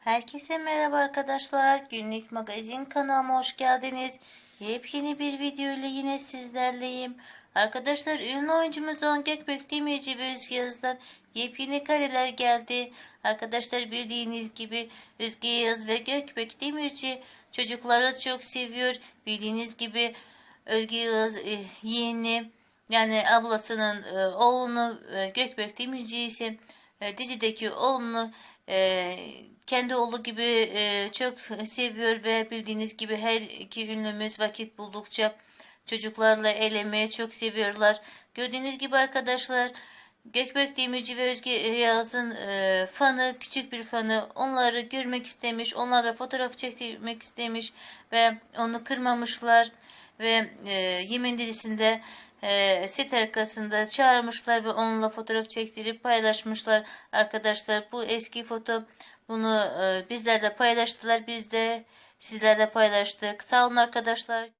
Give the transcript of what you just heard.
Herkese merhaba arkadaşlar. Günlük magazin kanalıma hoş geldiniz. Yepyeni bir video ile yine sizlerleyim. Arkadaşlar ünlü oyuncumuz Doğan Gökbek Demirci ve Özge Yaz'dan yepyeni kareler geldi. Arkadaşlar bildiğiniz gibi Özge Yaz ve Gökbek Demirci çocukları çok seviyor. Bildiğiniz gibi Özge Yaz e, yeğeni yani ablasının e, oğlunu e, Gökbek Demirci ise e, dizideki oğlunu e, kendi oğlu gibi e, çok seviyor ve bildiğiniz gibi her iki ünlümüz vakit buldukça çocuklarla eğlenmeyi çok seviyorlar. Gördüğünüz gibi arkadaşlar Gökbek Demirci ve Özge Yağız'ın e, fanı, küçük bir fanı onları görmek istemiş, onlarla fotoğraf çektirmek istemiş ve onu kırmamışlar ve e, Yemin dizisinde e, set arkasında çağırmışlar ve onunla fotoğraf çektirip paylaşmışlar. Arkadaşlar bu eski foto bunu e, bizler de paylaştılar. Biz de sizlerle paylaştık. Sağ olun arkadaşlar.